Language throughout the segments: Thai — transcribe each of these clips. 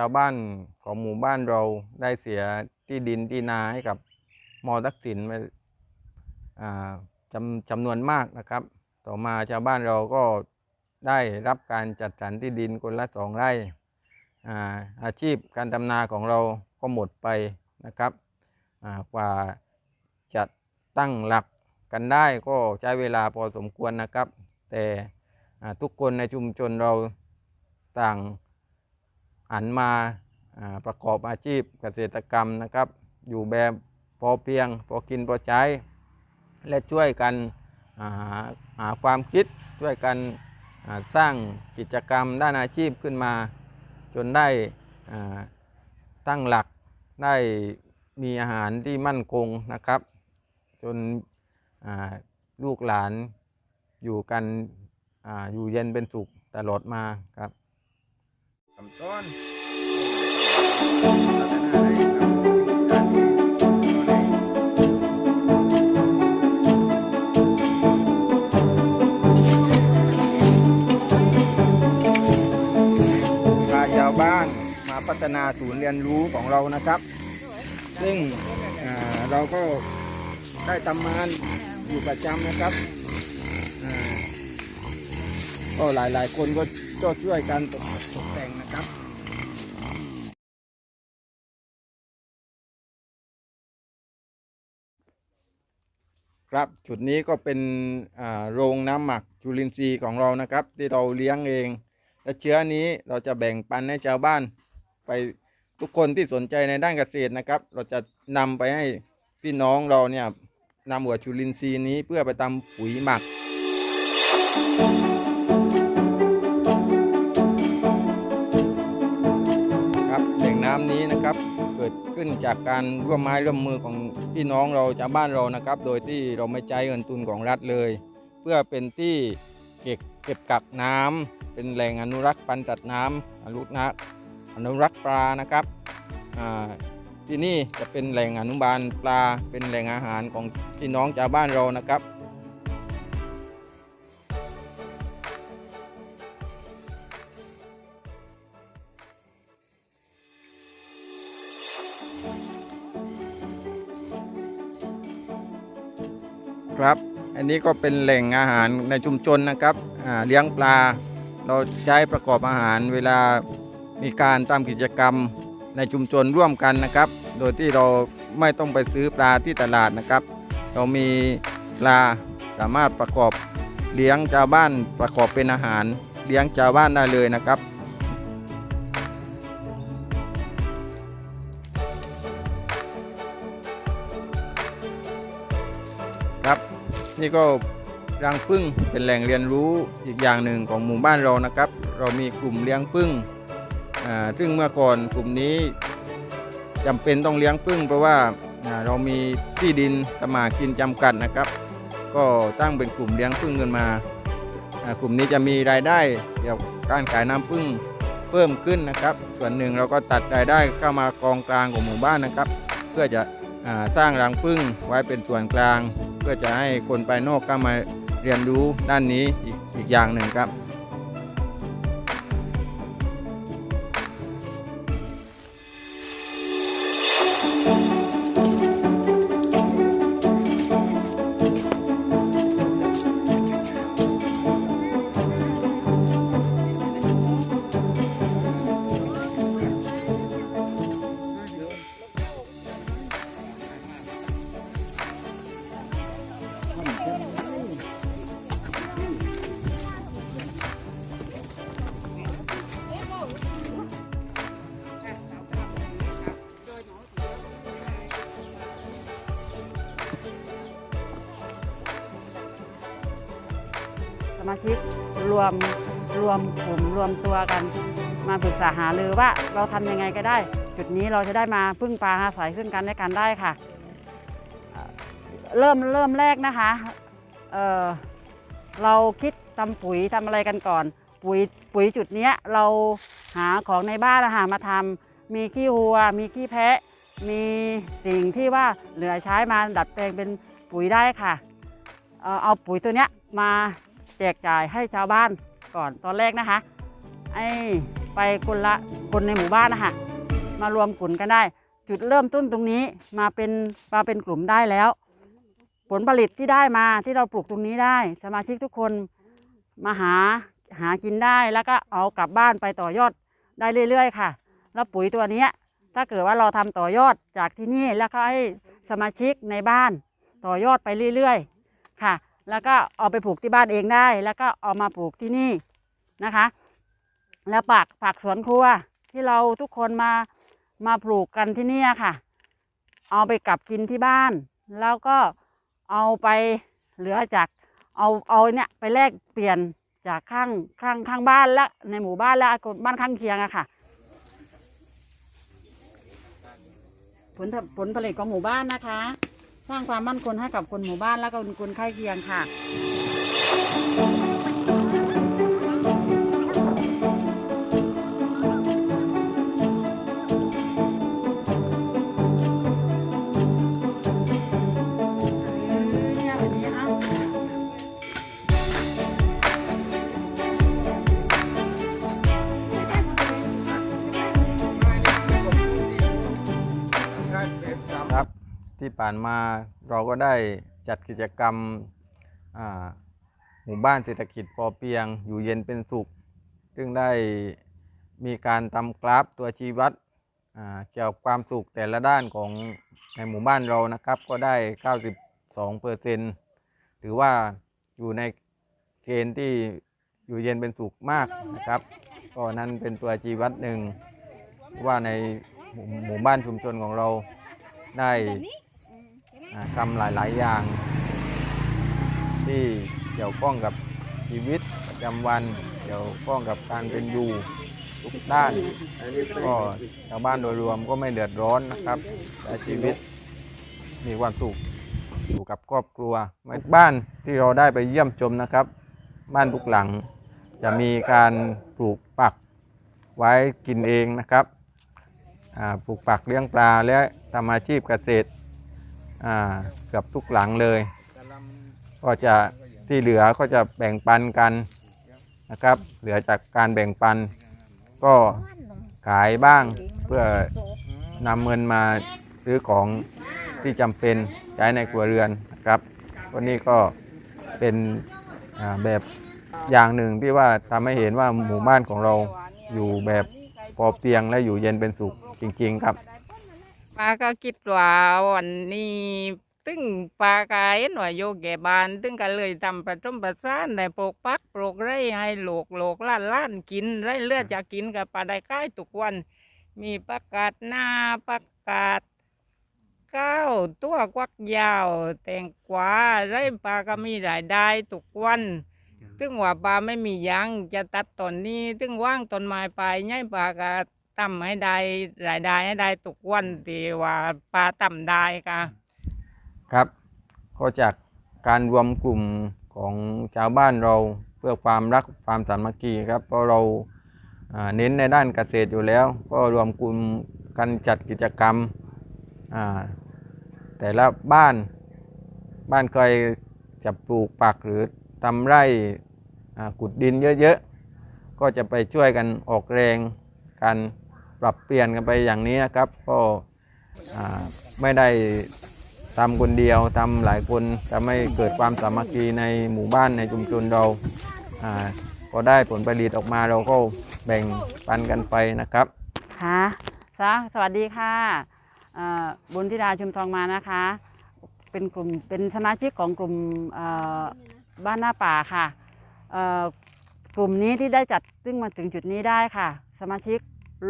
าชาวบ้านของหมู่บ้านเราได้เสียที่ดินที่นาให้กับมอทักษิณไปอ่าจำจำนวนมากนะครับ ต่อมาชาวบ้านเราก็ได้รับการจัดสรรที่ดินคนละสองไร่อ่าอาชีพการทำนาของเราก็หมดไปนะครับกว่าจะตั้งหลักกันได้ก็ใช้เวลาพอสมควรนะครับ แต่ทุกคนในชุมชนเราต่าง หันมาประกอบอาชีพเกษตรกรรมนะครับ อยู่แบบพอเพียง พอกินพอใช้ และช่วยกันหาหาความคิดช่วยกันสร้างกิจกรรมด้านอาชีพขึ้นมา จนได้ตั้งหลักได้มีอาหารที่มั่นคงนะครับ จนลูกหลานอยู่กันออยู่เย็นเป็นสุขตลอดมาครับ ลำต้นพาชาวบ้านมาพัฒนาศูนย์เรียนรู้ของเรานะครับ ซึ่งเราก็ได้ทำงานอยู่ประจำนะครับอ่าก็หลายๆคนก็ ก็ช่วยกันตกแต่งนะครับครับจุดนี้ก็เป็นโรงน้ำหมักจุลินทรีย์ของเรานะครับ ที่เราเลี้ยงเอง และเชื้อนี้เราจะแบ่งปันให้ชาวบ้านไปทุกคนที่สนใจในด้านเกษตรนะครับ เราจะนำไปให้พี่น้องเราเนี่ยนำหัวจุลินทรีย์นี้เพื่อไปทำปุ๋ยหมัก เกิดขึ้นจากการร่วมไม้ร่วมมือของพี่น้องเราชาวบ้านเรานะครับ โดยที่เราไม่ใช้เงินทุนของรัฐเลย เพื่อเป็นที่เก็บเก็บกักน้ำเป็นแหล่งอนุรักษ์ปันสัตว์น้ำอนุรักษ์อนุรักษ์ปลานะครับที่นี่จะเป็นแหล่งอนุบาลปลาเป็นแหล่งอาหารของพี่น้องชาวบ้านเรานะครับ ครับ อันนี้ก็เป็นแหล่งอาหารในชุมชนนะครับเลี้ยงปลา เราใช้ประกอบอาหารเวลามีการทำกิจกรรมในชุมชนร่วมกันนะครับ โดยที่เราไม่ต้องไปซื้อปลาที่ตลาดนะครับ เรามีปลาสามารถประกอบเลี้ยงชาวบ้านประกอบเป็นอาหาร เลี้ยงชาวบ้านได้เลยนะครับ ครับ นี่ก็รังผึ้งเป็นแหล่งเรียนรู้อีกอย่างหนึ่งของหมู่บ้านเรานะครับ เรามีกลุ่มเลี้ยงผึ้งซึ่งเมื่อก่อนกลุ่มนี้จำเป็นต้องเลี้ยงผึ้งเพราะว่าเรามีที่ดินตมากินจำกัดนะครับ ก็ตั้งเป็นกลุ่มเลี้ยงผึ้งกันมากลุ่มนี้จะมีรายได้เกี่ยวกับการขายน้ำผึ้งเพิ่มขึ้นนะครับ ส่วนหนึ่งเราก็ตัดรายได้เข้ามากองกลางของหมู่บ้านนะครับ เพื่อจะ สร้างรังผึ้งไว้เป็นส่วนกลาง เพื่อจะให้คนภายนอกเข้ามาเรียนรู้ด้านนี้อีกอย่างหนึ่งครับ สมาชิกรวมรวมกลุ่มรวมตัวกัน มาปรึกษาหารือว่าเราทำยังไงก็ได้ จุดนี้เราจะได้มาพึ่งพาอาศัยซึ่งกันและกันได้ค่ะ เริ่มเริ่มแรกนะคะเเราคิดทำปุ๋ยทำอะไรกันก่อน ปุ๋ยปุ๋ยจุดนี้เราหาของในบ้านอาหามาทำมีขี้วัว มีขี้แพะ มีสิ่งที่ว่าเหลือใช้มาดัดแปลงเป็นปุ๋ยได้ค่ะ เอ่อเอาปุ๋ยตัวเนี้ยมา แจกจ่ายให้ชาวบ้านก่อนตอนแรกนะคะไอ้ไปคนละคนในหมู่บ้านนะคะมารวมกลุ่มกันได้ จุดเริ่มต้นตรงนี้มาเป็นมาเป็นกลุ่มได้แล้ว ผลผลิตที่ได้มาที่เราปลูกตรงนี้ได้ สมาชิกทุกคนมาหาหากินได้แล้วก็เอากลับบ้านไปต่อยอดได้เรื่อย ๆ ค่ะ แล้วปุ๋ยตัวนี้ถ้าเกิดว่าเราทำต่อยอดจากที่นี่แล้วก็ให้สมาชิกในบ้านต่อยอดไปเรื่อย ๆ ค่ะ แล้วก็เอาไปปลูกที่บ้านเองได้ แล้วก็เอามาปลูกที่นี่นะคะ แล้วผักผักสวนครัวที่เราทุกคนมามาปลูกกันที่นี่ค่ะ เอาไปกลับกินที่บ้าน แล้วก็เอาไปเหลือจากเอาเอาเนี่ยไปแลกเปลี่ยนจากข้างข้างข้างบ้านและในหมู่บ้านและบ้านข้างเคียงอะค่ะ ผลผลผลิตของหมู่บ้านนะคะ สร้างความมั่นคงให้กับคนหมู่บ้านและก็คนข้างเคียงค่ะ ที่ผ่านมาเราก็ได้จัดกิจกรรมหมู่บ้านเศรษฐกิจพอเพียง อยู่เย็นเป็นสุข ซึ่งได้มีการทำกราฟตัวชี้วัดเกี่ยวกับความสุขแต่ละด้านของในหมู่บ้านเรานะครับ ก็ได้ 92เปอร์เซ็นต์ถือว่าอยู่ในเกณฑ์ที่อยู่เย็นเป็นสุขมากนะครับก็นั่นเป็นตัวชี้วัดหนึ่งว่าในหมู่บ้านชุมชนของเราได้ อ่าทำหลาย ๆ อย่าง ที่เกี่ยวข้องกับชีวิตประจำวัน เกี่ยวข้องกับการเป็นอยู่ทุกด้าน ก็ชาวบ้านโดยรวมก็ไม่เดือดร้อนนะครับแต่ชีวิตมีความสุขอยู่กับครอบครัวบ้านที่เราได้ไปเยี่ยมชมนะครับ บ้านทุกหลังจะมีการปลูกปักไว้กินเองนะครับปลูกปักเลี้ยงปลาและทำอาชีพเกษตร อ่าเกือบทุกหลังเลย ก็จะที่เหลือก็จะแบ่งปันกันนะครับ เหลือจากการแบ่งปัน ก็ขายบ้างเพื่อนำเงินมาซื้อของที่จำเป็นใช้ในครัวเรือนนะครับวันนี้ก็เป็นแบบอย่างหนึ่งที่ว่าทำให้เห็นว่าหมู่บ้านของเราอยู่แบบพอเพียงและอยู่เย็นเป็นสุขจริง ๆ ครับ ป้าก็คิดว่าวันนี้ตึงปลากายหน่วยโยกแก่บานตึงก็เลยทำประจมประสานในปลูกปักปลูกไร่ให้โหลกโหลกล้านล้านกินไร่เลือดจะกินกับปลาได้ใกล้ทุกวัน มีประกาศหน้าประกาศก้าวตัวกวักยาว แตงกวาไร่ปลาก็มีรายได้ทุกวันตึงว่าปลาไม่มีหยังจะตัดต้นนี้ตึงว่างต้นไม้ไปย่ายปลาก็ ทำให้ได้รายได้ให้ได้ทุกวันที่ว่าปลาต่ำได้ค่ะครับ ก็จากการรวมกลุ่มของชาวบ้านเราเพื่อความรักความสามัคคีครับ เพราะเราเน้นในด้านเกษตรอยู่แล้ว ก็รวมกลุ่มกันจัดกิจกรรมแต่ละบ้านบ้านเคยจะปลูกปักหรือทำไร่ขุดดินเยอะๆ ก็จะไปช่วยกันออกแรงกัน ปรับเปลี่ยนกันไปอย่างนี้นะครับ ก็ไม่ได้ทำคนเดียวทำหลายคนทำให้เกิดความสามัคคีในหมู่บ้านในชุมชนเราก็ได้ผลผลิตออกมาเราก็แบ่งปันกันไปนะครับค่ะสวสวัสดีค่ะบุญธิดาชุมทองมานะคะ เป็นกลุ่มเป็นสมาชิกของกลุ่มบ้านหน้าป่าค่ะกลุ่มนี้ที่ได้จัดซึ่งมาถึงจุดนี้ได้ค่ะ สมาชิก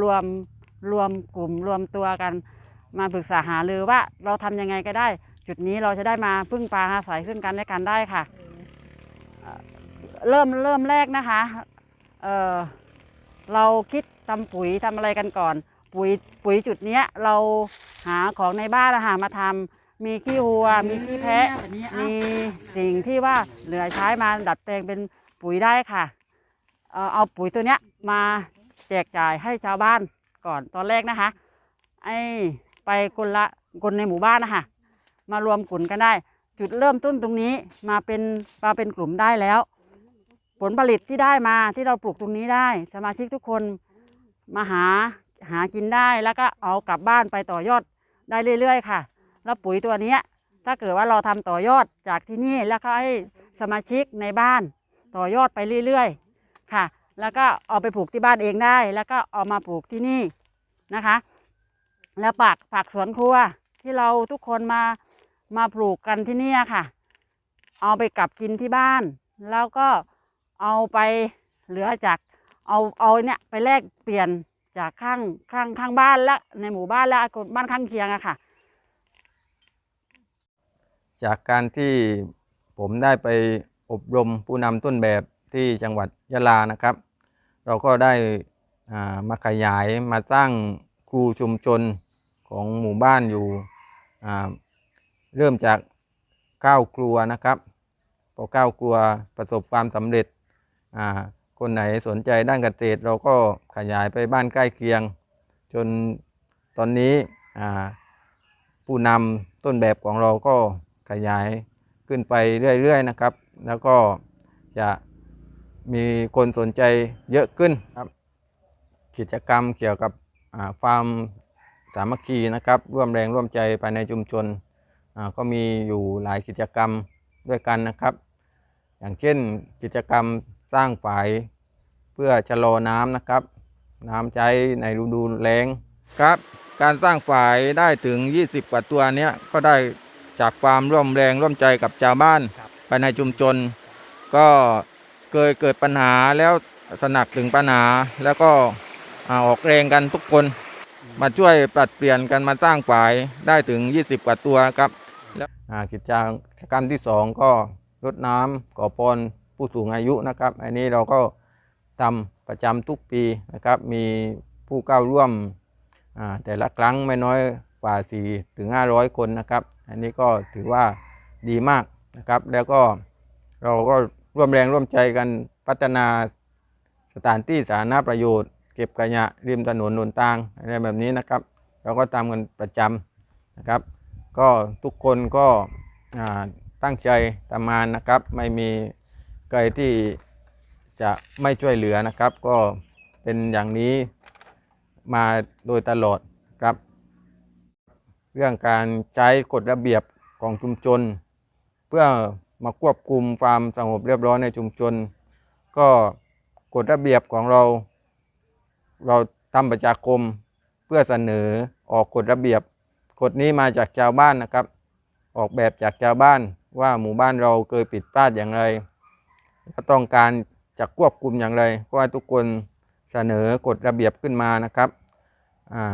รวมรวมกลุ่มรวมตัวกัน มาปรึกษาหารือว่าเราทำยังไงก็ได้ จุดนี้เราจะได้มาพึ่งพาอาศัยขึ้นกันและกันได้ค่ะเอ่อเริ่มเริ่มแรกนะคะเอ่อเราคิดทำปุ๋ยทำอะไรกันก่อน ปุ๋ยปุ๋ยจุดเนี้ยเราหาของในบ้านอาหารมาทำมีขี้วัว มีขี้แพะมีสิ่งที่ว่าเหลือใช้มาดัดแปลงเป็นปุ๋ยได้ค่ะ เอ่อเอาปุ๋ยตัวเนี้ยมา แจกจ่ายให้ชาวบ้านก่อนตอนแรกนะคะ ไอ้ไปคนละคนในหมู่บ้านนะคะมารวมกลุ่มกันได้ จุดเริ่มต้นตรงนี้มาเป็นมาเป็นกลุ่มได้แล้ว ผลผลิตที่ได้มาที่เราปลูกตรงนี้ได้ สมาชิกทุกคนมาหาหากินได้แล้วก็เอากลับบ้านไปต่อยอดได้เรื่อย ๆ ค่ะ แล้วปุ๋ยตัวนี้ถ้าเกิดว่าเราทำต่อยอดจากที่นี่แล้วก็ให้สมาชิกในบ้านต่อยอดไปเรื่อย ๆ ค่ะ แล้วก็เอาไปปลูกที่บ้านเองได้ แล้วก็เอามาปลูกที่นี่นะคะ แล้วปากผักสวนครัวที่เราทุกคนมามาปลูกกันที่นี่ค่ะ เอาไปกลับกินที่บ้าน แล้วก็เอาไปเหลือจากเอาเอาเนี่ยไปแลกเปลี่ยนจากข้างข้างข้างบ้านและในหมู่บ้านและบ้านข้างเคียงอะค่ะ จากการที่ผมได้ไปอบรมผู้นำต้นแบบที่จังหวัดยะลานะครับ เราก็ได้มาขยายมาสร้างครูชุมชนของหมู่บ้านอยู่เริ่มจากก้าวครัวนะครับพอก้าวครัวประสบความสำเร็จคนไหนสนใจด้านเกษตร เราก็ขยายไปบ้านใกล้เคียง จนตอนนี้ผู้นำต้นแบบของเราก็ขยายขึ้นไปเรื่อยๆนะครับ แล้วก็จะ มีคนสนใจเยอะขึ้นครับ กิจกรรมเกี่ยวกับอ่าฟาร์มสามัคคีนะครับ ร่วมแรงร่วมใจภายในชุมชนอ่าก็มีอยู่หลายกิจกรรมด้วยกันนะครับ อย่างเช่นกิจกรรมสร้างฝายเพื่อชะลอน้ำนะครับ น้ำใช้ในฤดูแล้งครับ การสร้างฝายได้ถึง 20 กว่าตัวเนี้ยก็ได้จากความร่วมแรงร่วมใจกับชาวบ้านภายในชุมชน ก็ เคยเกิดปัญหาแล้วสนักถึงปัญหาแล้วก็อ่าออกแรงกันทุกคน มาช่วยปรับเปลี่ยนกันมาสร้างฝายได้ถึง 20 กว่าตัวครับแล้วอ่ากิจกรรมที่สองก็รดน้ำก่อพรผู้สูงอายุนะครับ อันนี้เราก็ทำประจำทุกปีนะครับ มีผู้เข้าร่วมอ่าแต่ละครั้งไม่น้อยกว่า4ถึง500 คนนะครับ อันนี้ก็ถือว่าดีมากนะครับ แล้วก็เราก็ ร่วมแรงร่วมใจกันพัฒนาสถานที่สาธารณประโยชน์ เก็บขยะริมถนนหนทางอะไรแบบนี้นะครับ เราก็ทำกันประจำนะครับ ก็ทุกคนก็ตั้งใจทำงานนะครับ ไม่มีใครที่จะไม่ช่วยเหลือนะครับ ก็เป็นอย่างนี้มาโดยตลอดครับ เรื่องการใช้กฎระเบียบของชุมชน เพื่อ มาควบคุมความสงบเรียบร้อยในชุมชน ก็กฎระเบียบของเรา เราทำประชาคมเพื่อเสนอออกกฎระเบียบกฎนี้มาจากชาวบ้านนะครับ ออกแบบจากชาวบ้านว่าหมู่บ้านเราเคยผิดพลาดอย่างไรและต้องการจะควบคุมอย่างไรก็ให้ทุกคนเสนอกฎระเบียบขึ้นมานะครับอา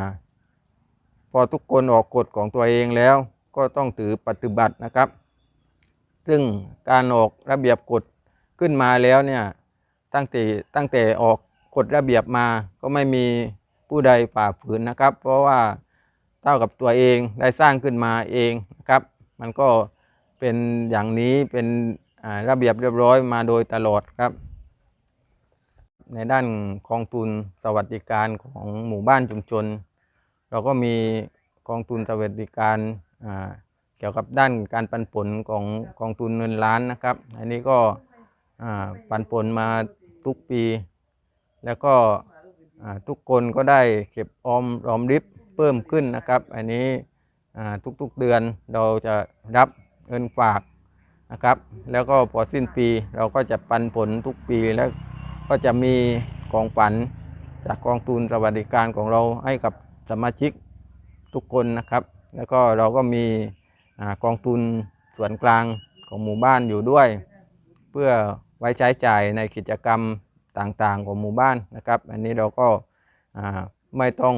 พอทุกคนออกกฎของตัวเองแล้ว ก็ต้องถือปฏิบัตินะครับ ซึ่งการออกระเบียบกฎขึ้นมาแล้วเนี่ยตั้งแต่ตั้งแต่ออกกฎระเบียบมาก็ไม่มีผู้ใดฝ่าฝืนนะครับ เพราะว่าเท่ากับตัวเองได้สร้างขึ้นมาเองนะครับ มันก็เป็นอย่างนี้เป็นระเบียบเรียบร้อยมาโดยตลอดครับ ในด้านกองทุนสวัสดิการของหมู่บ้านชุมชน เราก็มีกองทุนสวัสดิการอ่า กี่ยวกับด้านการปันผลของกองทุนเงินล้านนะครับ อันนี้ก็ปันผลมาทุกปี แล้วก็ทุกคนก็ได้เก็บออมรอมริบเพิ่มขึ้นนะครับ อันนี้ทุกๆเดือนเราจะรับเงินฝากนะครับ แล้วก็พอสิ้นปีเราก็จะปันผลทุกปีแล้วก็จะมีของฝันจากกองทุนสวัสดิการของเราให้กับสมาชิกทุกคนนะครับ แล้วก็เราก็มี อกองทุนส่วนกลางของหมู่บ้านอยู่ด้วย เพื่อไว้ใช้จ่ายในกิจกรรมต่างๆ ของหมู่บ้านนะครับ อันนี้เราก็ไม่ต้อง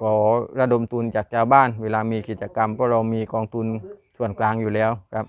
ขอระดมทุนจากชาวบ้าน เวลามีกิจกรรมเพราะเรามีกองทุนส่วนกลางอยู่แล้วครับ